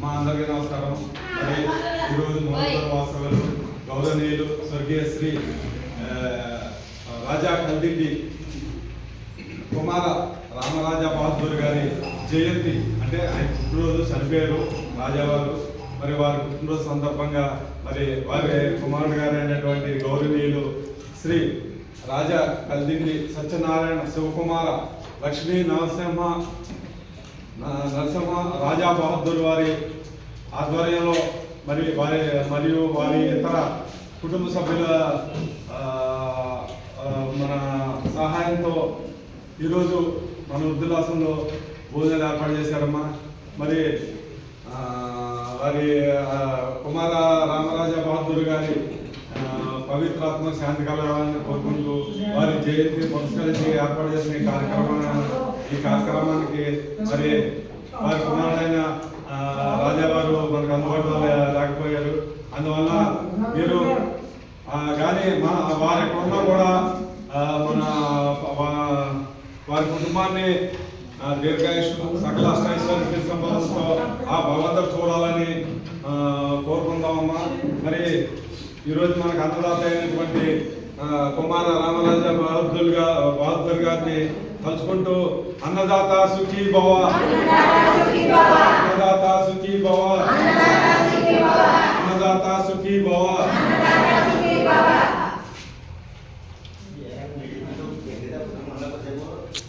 మా అందరికీ నమస్కారం. మరి ఈరోజు మహోత్సవ వాస్తవులు గౌరవనీయులు స్వర్గీయ శ్రీ రాజా కందిండి కుమార రామరాజా బహదూర్ గారి జయంతి. అంటే ఆయన పుట్టినరోజు చనిపోయారు రాజావారు మరి వారి పుట్టినరోజు సందర్భంగా మరి వారి కుమారుడు గారు అయినటువంటి గౌరవనీయులు శ్రీ రాజా కల్దిండి సత్యనారాయణ శివకుమార లక్ష్మీ నరసింహ రాజా బహదూర్ వారి ఆధ్వర్యంలో మరి వారి మరియు వారి ఇతర కుటుంబ సభ్యుల మన సహాయంతో ఈరోజు మన వృద్ధులాసంలో భోజనాలు ఏర్పాటు చేశారమ్మా. మరి వారి కుమార రామరాజా బహదూర్ గారి పవిత్రాత్మ శాంతి కలగాలని కోరుకుంటూ వారి జయంతి పురస్కరించి ఏర్పాటు చేసిన ఈ కార్యక్రమాన్ని ఈ కార్యక్రమానికి మరి వారి కుమారుడైన రాజావారు మనకు అందుబాటులో లేకపోయారు. అందువల్ల మీరు కానీ మా వారి ఎక్కడ కూడా మన వారి కుటుంబాన్ని ఆ, దీర్ఘాయుష్ సకల అష్టైశ్వర్య సంబంధంతో ఆ భగవంతుడు చూడాలని కోరుకుందామమ్మా మరి ఈరోజు మనకు అన్నదాత అయినటువంటి కుమార రామరాజ బహదూర్గా బహదూర్ గారిని తలుచుకుంటూ అన్నదాత సుఖీ భవ Manda taço que bora. Manda taço que bora. Manda taço que bora.